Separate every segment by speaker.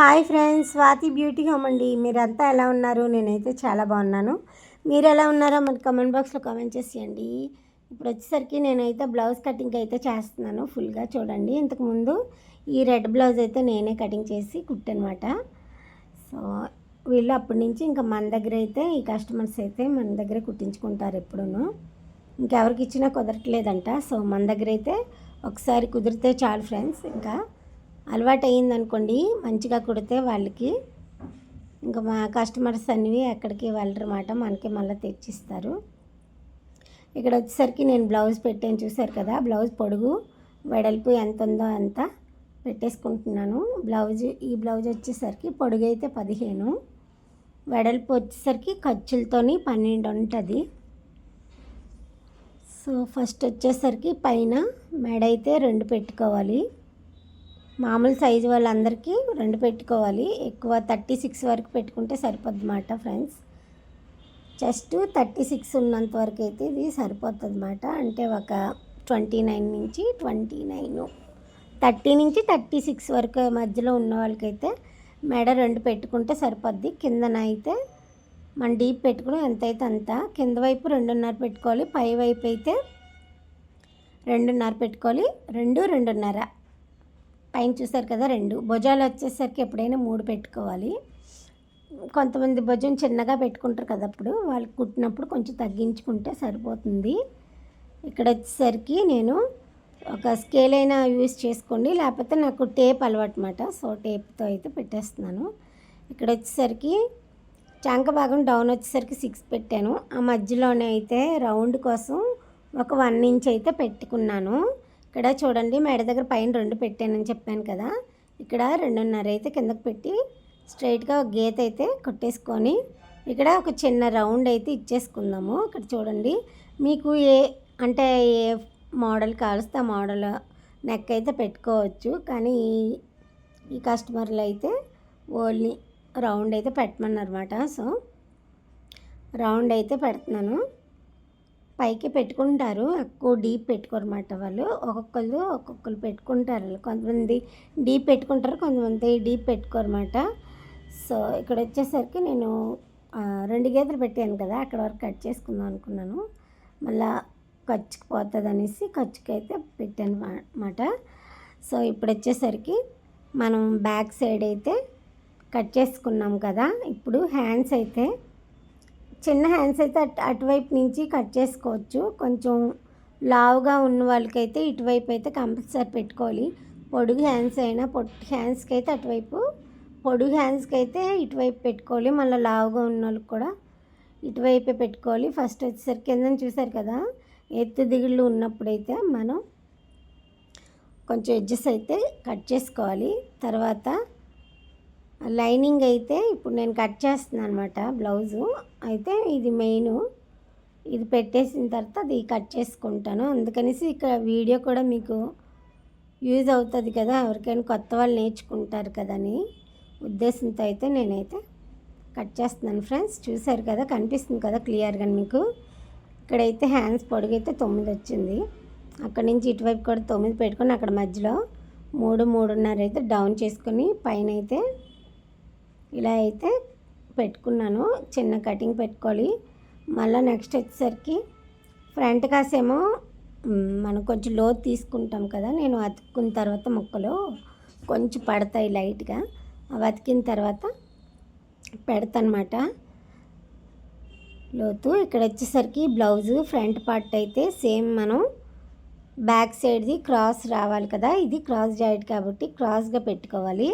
Speaker 1: Hi friends Swathi beauty home అండి. మీరంతా ఎలా ఉన్నారు? నేనైతే చాలా బాగున్నాను. మీరు ఎలా ఉన్నారో మన కమెంట్ బాక్స్లో కామెంట్ చేసేయండి ఇప్పుడు వచ్చేసరికి నేనైతే బ్లౌజ్ కటింగ్ అయితే చేస్తున్నాను ఫుల్గా చూడండి. ఇంతకుముందు ఈ రెడ్ బ్లౌజ్ అయితే నేనే కటింగ్ చేసి కుట్టనమాట. సో వీళ్ళు అప్పటి నుంచి ఇంకా మన దగ్గర అయితే ఈ కస్టమర్స్ అయితే మన దగ్గర కుట్టించుకుంటారు ఎప్పుడూ ఇంకెవరికి ఇచ్చినా కుదరట్లేదంట. సో మన దగ్గర అయితే ఒకసారి కుదిరితే చాలు ఫ్రెండ్స్ ఇంకా. అలవాటు అయిందనుకోండి అనుకోండి మంచిగా కుడితే వాళ్ళకి ఇంకా మా కస్టమర్స్ అన్నీ ఎక్కడికి వెళ్ళరమాట మనకి మళ్ళీ తెచ్చిస్తారు. ఇక్కడ వచ్చేసరికి నేను బ్లౌజ్ పెట్టాను చూసారు కదా బ్లౌజ్ పొడుగు వెడల్పు ఎంత ఉందో అంత పెట్టేసుకుంటున్నాను. బ్లౌజ్ ఈ బ్లౌజ్ వచ్చేసరికి పొడుగు అయితే పదిహేను వెడల్పు వచ్చేసరికి ఖర్చులతోని పన్నెండు ఉంటుంది సో ఫస్ట్ వచ్చేసరికి పైన మెడ అయితే రెండు పెట్టుకోవాలి. మామూలు సైజు వాళ్ళందరికీ రెండు పెట్టుకోవాలి. ఎక్కువ థర్టీ సిక్స్ వరకు పెట్టుకుంటే సరిపోద్ది ఫ్రెండ్స్. జస్ట్ థర్టీ సిక్స్ ఉన్నంత వరకు అయితే ఇది సరిపోతుంది అన్నమాట అంటే ఒక ట్వంటీ నైన్ నుంచి ట్వంటీ నైన్. థర్టీ నుంచి థర్టీ సిక్స్ వరకు మధ్యలో ఉన్న వాళ్ళకైతే మెడ రెండు పెట్టుకుంటే సరిపోద్ది. కిందన అయితే మన డీప్ పెట్టుకుని ఎంత అయితే అంత. కింద వైపు రెండున్నర పెట్టుకోవాలి. పై వైపు అయితే రెండున్నర పెట్టుకోవాలి. రెండు రెండున్నర. పైన చూసారు కదా రెండు. భుజాలు వచ్చేసరికి ఎప్పుడైనా మూడు పెట్టుకోవాలి. కొంతమంది భుజం చిన్నగా పెట్టుకుంటారు కదా అప్పుడు. వాళ్ళకి కుట్టినప్పుడు కొంచెం తగ్గించుకుంటే సరిపోతుంది. ఇక్కడ వచ్చేసరికి నేను ఒక స్కేల్ అయినా యూస్ చేసుకోండి. లేకపోతే నాకు టేప్ అలవాటు సో టేప్తో అయితే పెట్టేస్తున్నాను. ఇక్కడ వచ్చేసరికి చంక భాగం డౌన్ వచ్చేసరికి సిక్స్ పెట్టాను. ఆ మధ్యలోనే అయితే రౌండ్ కోసం ఒక వన్ ఇంచ్ అయితే పెట్టుకున్నాను. ఇక్కడ చూడండి మేడ దగ్గర పైన రెండు పెట్టానని చెప్పాను కదా. ఇక్కడ రెండున్నర అయితే కిందకు పెట్టి స్ట్రైట్గా ఒక గీత అయితే కొట్టేసుకొని ఇక్కడ ఒక చిన్న రౌండ్ అయితే ఇచ్చేసుకుందాము. ఇక్కడ చూడండి మీకు ఏ అంటే ఏ మోడల్ కావలిస్తే ఆ మోడల్ నెక్ అయితే పెట్టుకోవచ్చు. కానీ ఈ కస్టమర్లు అయితే ఓన్లీ రౌండ్ అయితే పెట్టమన్నమాట. సో రౌండ్ అయితే పెడుతున్నాను. పైకి పెట్టుకుంటారు. ఎక్కువ డీప్ పెట్టుకోరమాట వాళ్ళు. ఒక్కొక్కరు ఒక్కొక్కరు పెట్టుకుంటారు. కొంతమంది డీప్ పెట్టుకుంటారు కొంతమంది డీప్ పెట్టుకోరమాట సో ఇక్కడ వచ్చేసరికి నేను రెండు గీతలు పెట్టాను కదా అక్కడ వరకు కట్ చేసుకుందాం అనుకున్నాను. మళ్ళా ఖర్చుకి పోతుంది అనేసి ఖర్చుకి అయితే పెట్టాను అనమాట సో ఇప్పుడు వచ్చేసరికి మనం బ్యాక్ సైడ్ అయితే కట్ చేసుకున్నాం కదా ఇప్పుడు హ్యాండ్స్ అయితే చిన్న హ్యాండ్స్ అయితే అటు అటువైపు నుంచి కట్ చేసుకోవచ్చు. కొంచెం లావుగా ఉన్న వాళ్ళకైతే ఇటువైపు అయితే కంపల్సరీ పెట్టుకోవాలి. పొడుగు హ్యాండ్స్ అయినా పొట్టి హ్యాండ్స్కి అయితే అటువైపు పొడుగు హ్యాండ్స్కి అయితే ఇటువైపు పెట్టుకోవాలి. మళ్ళీ లావుగా ఉన్న వాళ్ళకి కూడా ఇటువైపే పెట్టుకోవాలి. ఫస్ట్ వచ్చేసరికి కింద చూసారు కదా ఎత్తు దిగుళ్ళు ఉన్నప్పుడైతే మనం కొంచెం ఎడ్జెస్ అయితే కట్ చేసుకోవాలి. తర్వాత లైనింగ్ అయితే ఇప్పుడు నేను కట్ చేస్తున్నాను అనమాట బ్లౌజు. అయితే ఇది మెయిన్. ఇది పెట్టేసిన తర్వాత అది కట్ చేసుకుంటాను. అందుకనేసి ఇక్కడ వీడియో కూడా మీకు యూజ్ అవుతుంది కదా ఎవరికైనా కొత్త వాళ్ళు నేర్చుకుంటారు కదా అని ఉద్దేశంతో అయితే నేనైతే కట్ చేస్తున్నాను ఫ్రెండ్స్. చూసారు కదా కనిపిస్తుంది కదా క్లియర్గా మీకు. ఇక్కడైతే హ్యాండ్స్ పొడుగైతే తొమ్మిది వచ్చింది. అక్కడ నుంచి ఇటువైపు కూడా తొమ్మిది పెట్టుకొని అక్కడ మధ్యలో మూడు మూడున్నర అయితే డౌన్ చేసుకొని పైన అయితే ఇలా అయితే పెట్టుకున్నాను. చిన్న కటింగ్ పెట్టుకోవాలి. మళ్ళీ నెక్స్ట్ వచ్చేసరికి ఫ్రంట్ కాసేమో మనం కొంచెం లోతు తీసుకుంటాం కదా నేను అతుక్కున్న తర్వాత ముక్కలు కొంచెం పడతాయి లైట్గా. అవి అతికిన తర్వాత పెడతానమాట. లోతు ఇక్కడ వచ్చేసరికి బ్లౌజు ఫ్రంట్ పార్ట్ అయితే సేమ్ మనం బ్యాక్ సైడ్ది క్రాస్ రావాలి కదా ఇది క్రాస్ జాయిట్ కాబట్టి క్రాస్గా పెట్టుకోవాలి.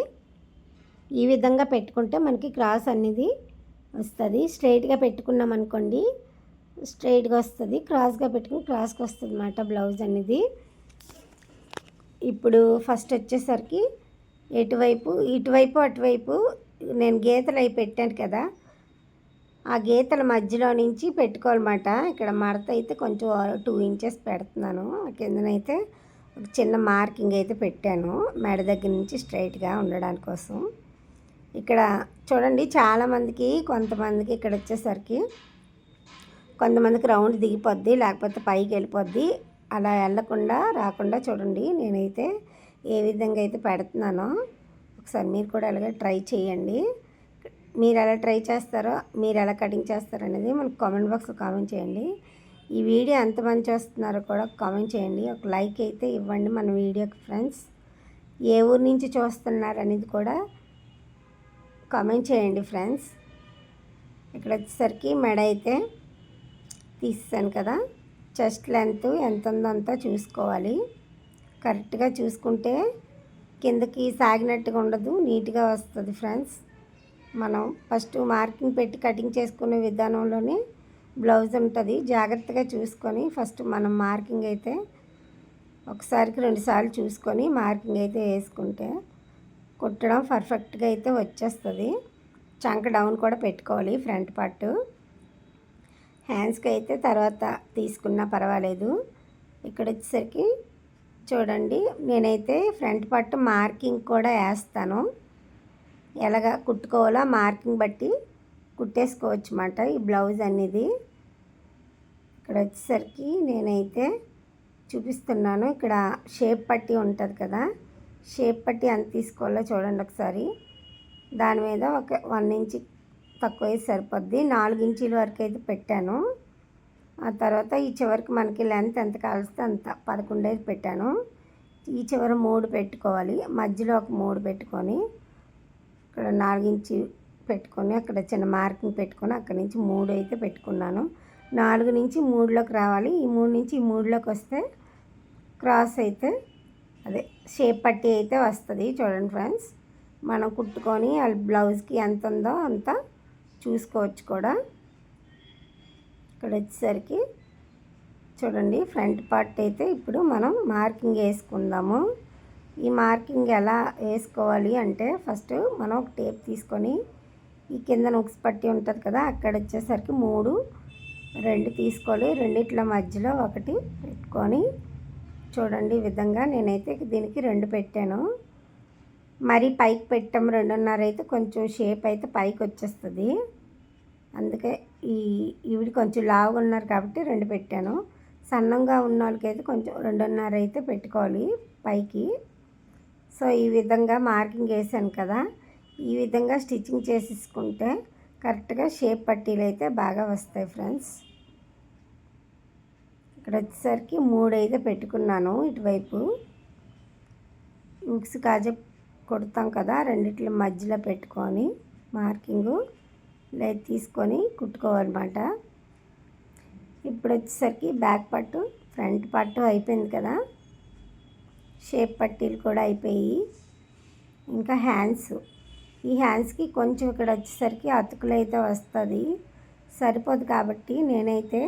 Speaker 1: ఈ విధంగా పెట్టుకుంటే మనకి క్రాస్ అనేది వస్తుంది. స్ట్రైట్గా పెట్టుకున్నాం అనుకోండి స్ట్రైట్గా వస్తుంది. క్రాస్గా పెట్టుకుని క్రాస్కి వస్తుంది అన్నమాట బ్లౌజ్ అనేది. ఇప్పుడు ఫస్ట్ వచ్చేసరికి ఎటువైపు ఇటువైపు అటువైపు నేను గీతలు అవి పెట్టాను కదా ఆ గీతల మధ్యలో నుంచి పెట్టుకోవాలన్నమాట. ఇక్కడ మడత అయితే కొంచెం టూ ఇంచెస్ పెడుతున్నాను. కిందనైతే ఒక చిన్న మార్కింగ్ అయితే పెట్టాను మెడ దగ్గర నుంచి స్ట్రైట్గా ఉండడానికి కోసం ఇక్కడ చూడండి చాలామందికి కొంతమందికి ఇక్కడ వచ్చేసరికి కొంతమందికి రౌండ్ దిగిపోద్ది లేకపోతే పైకి వెళ్ళిపోద్ది. అలా వెళ్ళకుండా రాకుండా చూడండి. నేనైతే ఏ విధంగా అయితే పెడుతున్నానో ఒకసారి మీరు కూడా అలాగే ట్రై చేయండి. మీరు ఎలా ట్రై చేస్తారో మీరు ఎలా కటింగ్ చేస్తారో అనేది మనకు కామెంట్ బాక్స్లో కామెంట్ చేయండి. ఈ వీడియో ఎంత మంచి వస్తున్నారో కూడా కామెంట్ చేయండి. ఒక లైక్ అయితే ఇవ్వండి మన వీడియోకి ఫ్రెండ్స్. ఏ ఊరు నుంచి చూస్తున్నారు అనేది కూడా కామెంట్ చేయండి ఫ్రెండ్స్. ఇక్కడ వచ్చేసరికి మెడ అయితే తీసాను కదా. చెస్ట్ లెంత్ ఎంత ఉందో అంతా చూసుకోవాలి. కరెక్ట్గా చూసుకుంటే కిందకి సాగినట్టుగా ఉండదు నీట్గా వస్తుంది ఫ్రెండ్స్. మనం ఫస్ట్ మార్కింగ్ పెట్టి కటింగ్ చేసుకునే విధానంలోనే బ్లౌజ్ ఉంటుంది. జాగ్రత్తగా చూసుకొని ఫస్ట్ మనం మార్కింగ్ అయితే ఒకసారికి రెండుసార్లు చూసుకొని మార్కింగ్ అయితే వేసుకుంటే కుట్టడం పర్ఫెక్ట్గా అయితే వచ్చేస్తుంది. చంక డౌన్ కూడా పెట్టుకోవాలి ఫ్రంట్ పార్ట్ హ్యాండ్స్కి అయితే తర్వాత తీసుకున్నా పర్వాలేదు. ఇక్కడ వచ్చేసరికి చూడండి నేనైతే ఫ్రంట్ పార్ట్ మార్కింగ్ కూడా వేస్తాను. ఎలాగ కుట్టుకోవాలో మార్కింగ్ బట్టి కుట్టేసుకోవచ్చు అన్నమాట ఈ బ్లౌజ్ అనేది. ఇక్కడ వచ్చేసరికి నేనైతే చూపిస్తున్నాను ఇక్కడ షేప్ పట్టి ఉంటుంది కదా. షేప్ పట్టి ఎంత తీసుకోవాలో చూడండి ఒకసారి. దాని మీద ఒక వన్ ఇంచ్ తక్కువ సరిపోద్ది. నాలుగు ఇంచుల వరకు అయితే పెట్టాను. ఆ తర్వాత ఈ చివరికి మనకి లెంత్ ఎంత కావలిస్తే అంత పదకొండు అయితే పెట్టాను. ఈ చివరి మూడు పెట్టుకోవాలి. మధ్యలో ఒక మూడు పెట్టుకొని ఇక్కడ నాలుగు పెట్టుకొని అక్కడ చిన్న మార్కింగ్ పెట్టుకొని అక్కడి నుంచి మూడు అయితే పెట్టుకున్నాను. నాలుగు నుంచి మూడులోకి రావాలి. ఈ మూడు నుంచి ఈ మూడులోకి వస్తే క్రాస్ అయితే అదే షేప్ పట్టి అయితే వస్తుంది చూడండి ఫ్రెండ్స్. మనం కుట్టుకొని వాళ్ళ బ్లౌజ్కి ఎంత ఉందో అంత చూసుకోవచ్చు కూడా. ఇక్కడ వచ్చేసరికి చూడండి ఫ్రంట్ పార్ట్ అయితే ఇప్పుడు మనం మార్కింగ్ వేసుకుందాము. ఈ మార్కింగ్ ఎలా వేసుకోవాలి అంటే ఫస్ట్ మనం ఒక టేప్ తీసుకొని ఈ కింద నొక్స్ పట్టి ఉంటుంది కదా అక్కడ వచ్చేసరికి మూడు రెండు తీసుకోవాలి. రెండిట్ల మధ్యలో ఒకటి పెట్టుకొని చూడండి ఈ విధంగా నేనైతే దీనికి రెండు పెట్టాను. మరి పైకి పెట్టాము రెండున్నర అయితే కొంచెం షేప్ అయితే పైకి వచ్చేస్తుంది. అందుకే ఈ ఈవిడ కొంచెం లావుగా ఉన్నారు కాబట్టి రెండు పెట్టాను. సన్నంగా ఉన్న వాళ్ళకైతే కొంచెం రెండున్నర అయితే పెట్టుకోవాలి పైకి. సో ఈ విధంగా మార్కింగ్ వేసాను కదా. ఈ విధంగా స్టిచ్చింగ్ చేసేసుకుంటే కరెక్ట్గా షేప్ పట్టీలు అయితే బాగా వస్తాయి ఫ్రెండ్స్. ఇక్కడ వచ్చేసరికి మూడు అయితే పెట్టుకున్నాను ఇటువైపు. మిక్స్ కాజ కొడతాం కదా రెండిట్ల మధ్యలో పెట్టుకొని మార్కింగు ఇలా తీసుకొని కుట్టుకోవాలన్నమాట. ఇప్పుడు వచ్చేసరికి బ్యాక్ పట్టు ఫ్రంట్ పట్టు అయిపోయింది కదా. షేప్ పట్టీలు కూడా అయిపోయి ఇంకా హ్యాండ్స్. ఈ హ్యాండ్స్కి కొంచెం ఇక్కడ వచ్చేసరికి అతుకులు అయితే వస్తుంది. సరిపోదు కాబట్టి నేనైతే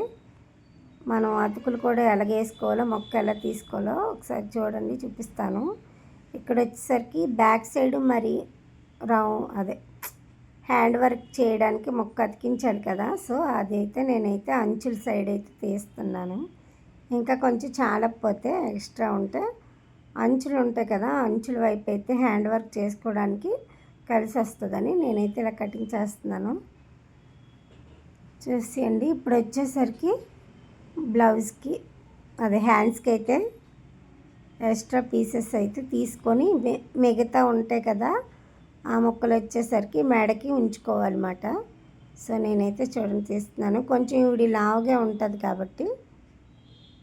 Speaker 1: మనం అతుకులు కూడా ఎలాగేసుకోవాలో మొక్క ఎలా తీసుకోవాలో ఒకసారి చూడండి చూపిస్తాను. ఇక్కడ వచ్చేసరికి బ్యాక్ సైడ్ మరి రౌ అదే హ్యాండ్ వర్క్ చేయడానికి మొక్క అతికించాలి కదా. సో అదైతే నేనైతే అంచుల సైడ్ అయితే తీస్తున్నాను. ఇంకా కొంచెం చాలకపోతే ఎక్స్ట్రా ఉంటే అంచులు ఉంటాయి కదా అంచుల వైపు అయితే హ్యాండ్ వర్క్ చేసుకోవడానికి కలిసి వస్తుందని నేనైతే ఇలా కటింగ్ చేస్తున్నాను. చూసేయండి ఇప్పుడు వచ్చేసరికి బ్లౌజ్కి అదే హ్యాండ్స్కి అయితే ఎక్స్ట్రా పీసెస్ అయితే తీసుకొని మిగతా ఉంటాయి కదా ఆ ముక్కలు వచ్చేసరికి మెడకి ఉంచుకోవాలన్నమాట. సో నేనైతే చూడండి తీస్తున్నాను. కొంచెం ఇవి లావుగా ఉంటుంది కాబట్టి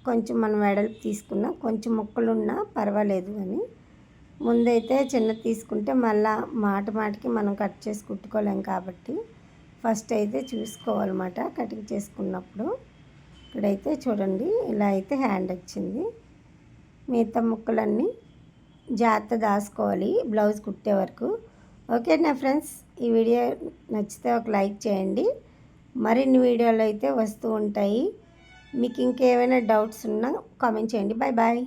Speaker 1: కొంచెం మనం వెడల్పు తీసుకున్నా కొంచెం ముక్కలు ఉన్నా పర్వాలేదు అని. ముందైతే చిన్న తీసుకుంటే మళ్ళా మాట మాటికి మనం కట్ చేసి కుట్టుకోలేం కాబట్టి ఫస్ట్ అయితే చూసుకోవాలన్నమాట కటింగ్ చేసుకున్నప్పుడు. ఇక్కడైతే చూడండి ఇలా అయితే హ్యాండ్ వచ్చింది. మిగతా ముక్కలన్నీ జాగ్రత్త దాచుకోవాలి బ్లౌజ్ కుట్టే వరకు. ఓకే నా ఫ్రెండ్స్ ఈ వీడియో నచ్చితే ఒక లైక్ చేయండి. మరిన్ని వీడియోలు అయితే వస్తూ ఉంటాయి. మీకు ఇంకేమైనా డౌట్స్ ఉన్నా కామెంట్ చేయండి. Bye bye